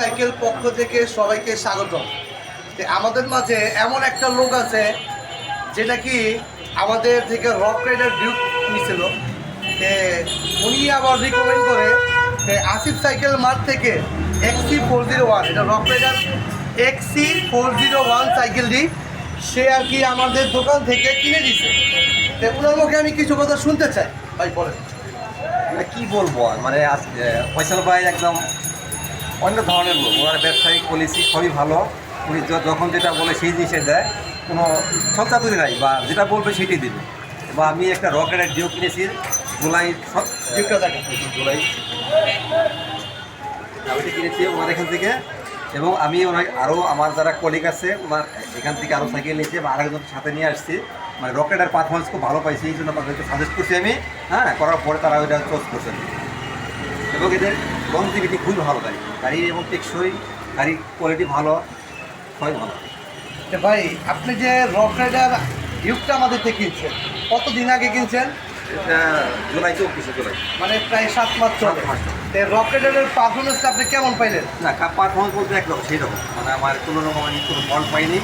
Cycle পক্ষ থেকে সবাইকে স্বাগত আমাদের মাঝে এমন একটা লোক আছে, যেটা কি আমাদের থেকে রক রাইডার ডিউক নিয়েছিল উনি আবার রিকমেন্ড করে আসিফ সাইকেল মার্ট থেকে এক্সি ফোর জিরো ওয়ান এটা Rockrider XC four zero one সাইকেলটি, সে আর কি আমাদের দোকান থেকে কিনে দিছে। ওনার মুখে আমি কিছু কথা শুনতে চাই। ভাই পরে মানে কি বলব মানে ফয়সাল ভাই একদম অন্য ধরনের লোক। ওনার ব্যবসায়িক পলিসি সবই ভালো। উনি যখন যেটা বলে সেই জিনিসে দেয়। কোনো ছত্রাতুরি নাই বা যেটা বলবে সেটাই দেবে। বা আমি একটা রকেটের ডিও কিনেছি। জুলাই জুলাই আমি কিনেছি ওনার এখান থেকে। এবং আমি ওনার আরও আমার যারা কলিগ আছে, ওনার এখান থেকে আরও সাইকেল নিয়েছি বা আরেকজন সাথে নিয়ে আসছি। মানে রকেটের পারফরমেন্স খুব ভালো পাইছি, এই জন্য তাদেরকে সাজেস্ট করছি আমি। হ্যাঁ করার পরে তারা ওইটা চোজ করছেন এবং এদের লংজিভিটি খুবই ভালো গাড়ি। গাড়ির এবং টেকসই গাড়ির কোয়ালিটি ভালো সবই ভালো। তো ভাই আপনি যে রক রাইডার ডিউকটা আমাদের থেকে কিনছেন কতদিন আগে কিনছেন? এটা জুলাই চৌত্রিশে জুলাই। মানে প্রায় সাত মাস চলে। সাত মাস। রক রাইডারের পারফরমেন্সটা আপনি কেমন পাইলেন? না পারফরমেন্স বলতে একরকম সেই রকম মানে আমার কোনো রকম আমি কোনো ফল্ট পাইনি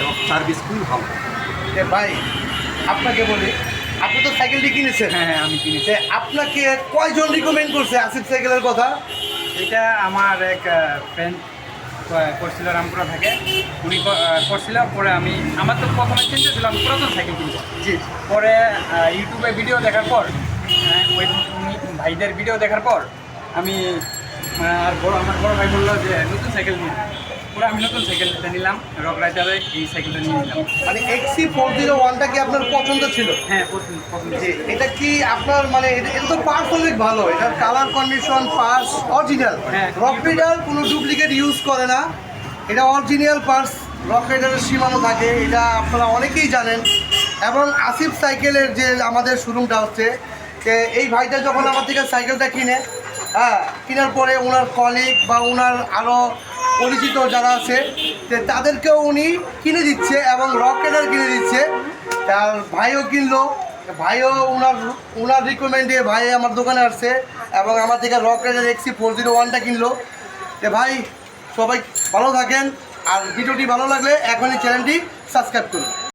এবং সার্ভিস খুবই ভালো। ভাই আপনাকে বলি আপনি তো সাইকেলটি কিনেছেন। হ্যাঁ হ্যাঁ আমি কিনেছি। আপনাকে কয়জন রিকমেন্ড করছে আসিফ সাইকেলের কথা? এটা আমার এক ফ্রেন্ড করছিল রামপুরা থেকে। উনি করছিল পরে আমি আমার তো প্রথমে চিন্তা ছিল আমি পুরাতন সাইকেল কিনবো। জি। পরে ইউটিউবে ভিডিও দেখার পর আহ, ওই ভাইদের ভিডিও দেখার পর আমি আর বড় আমার বড় ভাই বলল যে নতুন সাইকেল নিয়ে পুরো আমি নতুন সাইকেলটা নিলাম রক রাইডারে এই সাইকেলটা নিয়ে নিলাম। মানে এক্সি ফোর জিরো ওয়ানটা কি আপনার পছন্দ ছিল? হ্যাঁ প্রথম প্রথম যে এটা কি আপনার মানে এটা তো পার্টস অনেক ভালো এটার colour condition parts original. Rockrider কোনো ডুপ্লিকেট ইউজ করে না। এটা অরিজিনাল পার্টস রক রাইডারের সীমানো থাকে এটা আপনারা অনেকেই জানেন। এবং আসিফ সাইকেলের যে আমাদের শোরুমটা হচ্ছে যে এই ভাইটা যখন আমার থেকে সাইকেলটা কিনে হ্যাঁ কেনার পরে ওনার কলিগ বা ওনার আরও পরিচিত যারা আছে তাদেরকেও উনি কিনে দিচ্ছে এবং রক কেনার কিনে দিচ্ছে। তার ভাইও কিনলো, ভাইও ওনার ওনার রিকমেন্ডে ভাই আমার দোকানে আসছে এবং আমার থেকে rock rider XC four zero ওয়ানটা কিনলো। তো ভাই, সবাই ভালো থাকেন, আর ভিডিওটি ভালো লাগলে এখনই চ্যানেলটি সাবস্ক্রাইব করুন।